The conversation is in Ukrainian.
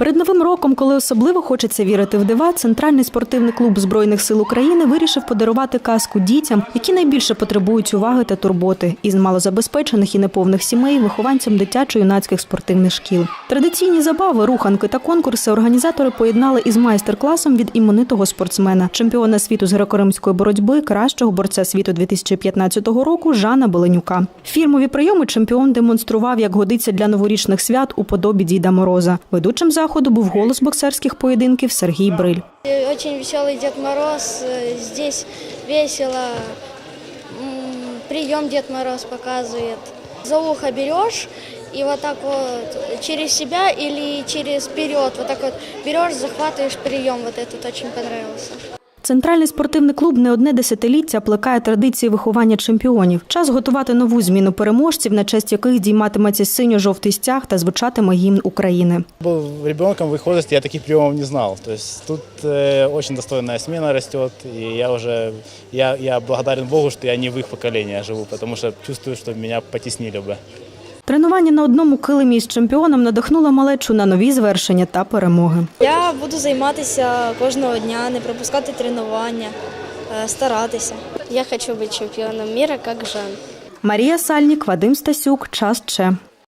Перед новим роком, коли особливо хочеться вірити в дива, центральний спортивний клуб збройних сил України вирішив подарувати казку дітям, які найбільше потребують уваги та турботи, із малозабезпечених і неповних сімей, вихованцям дитячо-юнацьких спортивних шкіл. Традиційні забави, руханки та конкурси організатори поєднали із майстер-класом від іменитого спортсмена, чемпіона світу з греко-римської боротьби, кращого борця світу 2015 року Жана Беленюка. Фірмові прийоми чемпіон демонстрував, як годиться для новорічних свят у подобі Діда Мороза. Ведучим заходу був голос боксерських поєдинків Сергій Бриль. И Очень веселый Дед Мороз. э, Здесь весело. М, Прием Дед Мороз показывает. За ухо берешь и вот так вот через себя или через вперед. Вот так вот берешь, захватываешь прием. Вот этот очень понравился. Центральний спортивний клуб не одне десятиліття плекає традиції виховання чемпіонів. Час готувати нову зміну переможців, на честь яких дійматиметься синьо-жовтий стяг та звучатиме гімн України. Был ребенком в их возрасте, я таких приемов не знал. То есть тут э, очень достойная смена растет, и я уже я, я благодарен Богу, что я не в их поколении живу, потому что чувствую, что меня потеснили бы. Тренування на одному килимі із чемпіоном надихнуло малечу на нові звершення та перемоги. Я буду займатися кожного дня, не пропускати тренування, е, старатися. Я хочу бути чемпіоном міра як Жан. Марія Сальнік, Вадим Стасюк, час Че.